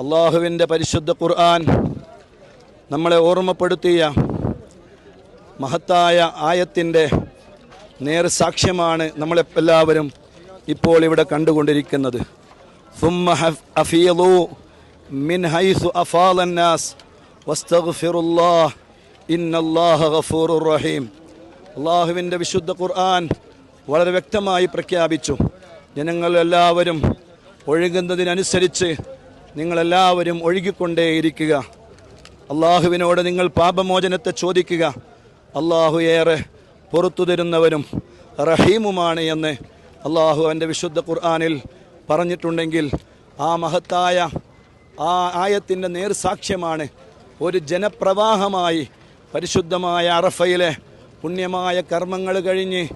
അള്ളാഹുവിന്റെ പരിശുദ്ധ ഖുർആൻ നമ്മളെ ഓർമ്മപ്പെടുത്തിയ മഹത്തായ ആയത്തിന്റെ നേർ സാക്ഷ്യമാണ് നമ്മളെല്ലാവരും ഇപ്പോൾ ഇവിടെ കണ്ടുകൊണ്ടിരിക്കുന്നത്. മിൻ വസ്തഗ്ഫിറുല്ലാഹ് ഇന്നല്ലാഹ റഹീം. അള്ളാഹുവിന്റെ വിശുദ്ധ ഖുർആൻ വളരെ വ്യക്തമായി പ്രഖ്യാപിച്ചു. ജനങ്ങളെല്ലാവരും ഒഴുകുന്നതിനനുസരിച്ച് നിങ്ങളെല്ലാവരും ഒഴുകിക്കൊണ്ടേയിരിക്കുക. അള്ളാഹുവിനോട് നിങ്ങൾ പാപമോചനത്തെ ചോദിക്കുക. അള്ളാഹു ഏറെ പുറത്തു തരുന്നവനും റഹീമുമാണ് എന്ന് അള്ളാഹു എന്റെ വിശുദ്ധ ഖുർആാനിൽ പറഞ്ഞിട്ടുണ്ടെങ്കിൽ ആ മഹത്തായ ആ ആയത്തിന്റെ നേർസാക്ഷ്യമാണ് ഒരു ജനപ്രവാഹമായി പരിശുദ്ധമായ അറഫയിലെ പുണ്യമായ കർമ്മങ്ങൾ കഴിഞ്ഞ്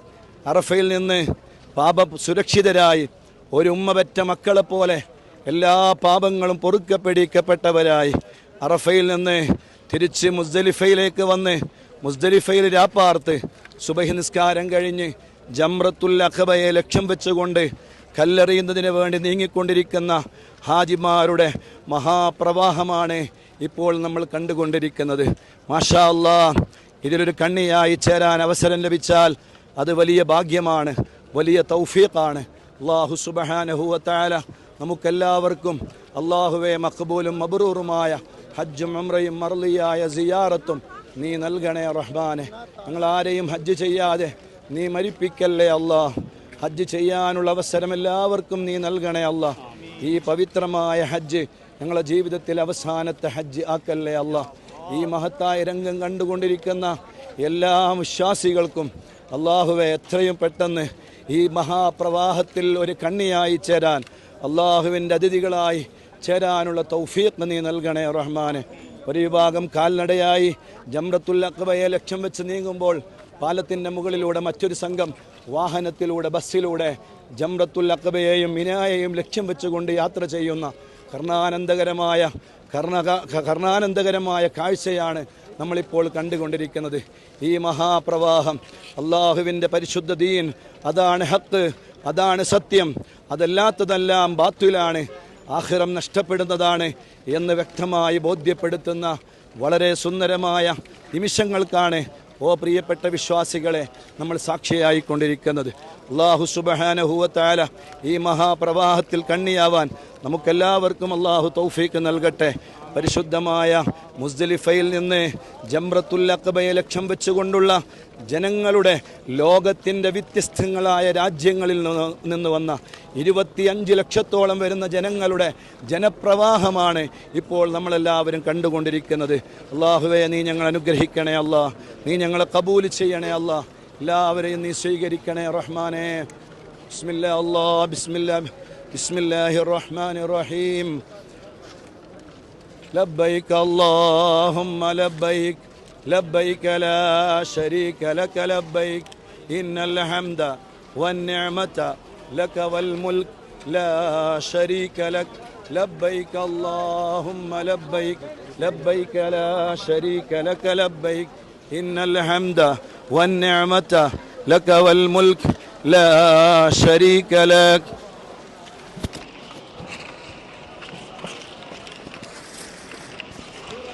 അറഫയിൽ നിന്ന് പാപ സുരക്ഷിതരായി ഒരു ഉമ്മ പെറ്റ മക്കളെപ്പോലെ എല്ലാ പാപങ്ങളും പൊറുക്കപ്പെടിക്കപ്പെട്ടവരായി അറഫയിൽ നിന്ന് തിരിച്ച് മുസ്ദലിഫയിലേക്ക് വന്ന് മുസ്ദലിഫയിൽ രാപ്പാർത്ത് സുബഹി നിസ്കാരം കഴിഞ്ഞ് ജംറത്തുൽ അഖബയെ ലക്ഷ്യം വെച്ചുകൊണ്ട് കല്ലെറിയുന്നതിന് വേണ്ടി നീങ്ങിക്കൊണ്ടിരിക്കുന്ന ഹാജിമാരുടെ മഹാപ്രവാഹമാണ് ഇപ്പോൾ നമ്മൾ കണ്ടുകൊണ്ടിരിക്കുന്നത്. മാഷാ അല്ലാ ഇതിലൊരു കണ്ണിയായി ചേരാൻ അവസരം ലഭിച്ചാൽ അത് വലിയ ഭാഗ്യമാണ് വലിയ തൗഫീഖാണ്. അള്ളാഹു സുബഹാനഹുവത്താല നമുക്കെല്ലാവർക്കും അള്ളാഹുവെ മഖബൂലും മബ്രൂറുമായ ഹജ്ജും അമ്രയും മർലിയായ സിയാറത്തും നീ നൽകണേ റഹ്മാനെ. ഞങ്ങൾ ആരെയും ഹജ്ജ് ചെയ്യാതെ നീ മരിപ്പിക്കല്ലേ അല്ലാ. ഹജ്ജ് ചെയ്യാനുള്ള അവസരം എല്ലാവർക്കും നീ നൽകണേ അല്ലാ. ഈ പവിത്രമായ ഹജ്ജ് ഞങ്ങളുടെ ജീവിതത്തിൽ അവസാനത്തെ ഹജ്ജ് ആക്കല്ലേ അല്ലാ. ഈ മഹത്തായ രംഗം കണ്ടുകൊണ്ടിരിക്കുന്ന എല്ലാ വിശ്വാസികൾക്കും അള്ളാഹുവെ എത്രയും പെട്ടെന്ന് ഈ മഹാപ്രവാഹത്തിൽ ഒരു കണ്ണിയായി ചേരാൻ അള്ളാഹുവിന്റെ അതിഥികളായി ചേരാനുള്ള തൗഫീഖ് നീ നൽകണേ റഹ്മാനെ. ഒരു വിഭാഗം കാൽനടയായി ജംറത്തുൽ അക്ബയെ ലക്ഷ്യം വെച്ച് നീങ്ങുമ്പോൾ പാലത്തിന്റെ മുകളിലൂടെ മറ്റൊരു സംഘം വാഹനത്തിലൂടെ ബസ്സിലൂടെ ജംറത്തുൽ അക്ബയെയും മിനായെയും ലക്ഷ്യം വെച്ചുകൊണ്ട് യാത്ര ചെയ്യുന്ന കർണാനന്ദകരമായ കർണക കർണാനന്ദകരമായ കാഴ്ചയാണ് നമ്മളിപ്പോൾ കണ്ടുകൊണ്ടിരിക്കുന്നത്. ഈ മഹാപ്രവാഹം അള്ളാഹുവിന്റെ പരിശുദ്ധ ദീൻ അതാണ് ഹത്ത് അതാണ് സത്യം. അതല്ലാത്തതെല്ലാം ബാത്തുലാണ്. ആഹ്റം നഷ്ടപ്പെടുന്നതാണ് എന്ന് വ്യക്തമായി ബോധ്യപ്പെടുത്തുന്ന വളരെ സുന്ദരമായ നിമിഷങ്ങൾക്കാണ് ഓ പ്രിയപ്പെട്ട വിശ്വാസികളെ നമ്മൾ സാക്ഷിയായിക്കൊണ്ടിരിക്കുന്നത്. അള്ളാഹു സുബഹാനഹുവത്താല ഈ മഹാപ്രവാഹത്തിൽ കണ്ണിയാവാൻ നമുക്കെല്ലാവർക്കും അള്ളാഹു തൗഫീക്ക് നൽകട്ടെ. പരിശുദ്ധമായ മുസ്ദലിഫയിൽ നിന്ന് ജംറത്തുൽ അക്കബയെ ലക്ഷ്യം വെച്ചുകൊണ്ടുള്ള ജനങ്ങളുടെ ലോകത്തിന്റെ വ്യത്യസ്തങ്ങളായ രാജ്യങ്ങളിൽ നിന്ന് വന്ന ഇരുപത്തിയഞ്ച് ലക്ഷത്തോളം വരുന്ന ജനങ്ങളുടെ ജനപ്രവാഹമാണ് ഇപ്പോൾ നമ്മളെല്ലാവരും കണ്ടുകൊണ്ടിരിക്കുന്നത്. അള്ളാഹുവെ നീ ഞങ്ങൾ അനുഗ്രഹിക്കണേ അല്ലാ. നീ ഞങ്ങളെ കബൂൽ ചെയ്യണേ അല്ലാ. എല്ലാവരെയും നീ സ്വീകരിക്കണേ റഹ്മാനെ. ബിസ്മില്ല അല്ലാ ബിസ്മില്ല ബിസ്മില്ലാഹി റഹ്മാൻ റഹീം. لبيك اللهم لبيك لبيك لا شريك لك لبيك إن الحمد والنعمة لك والملك لا شريك لك. لبيك اللهم لبيك لبيك لا شريك لك لبيك إن الحمد والنعمة لك والملك لا شريك لك.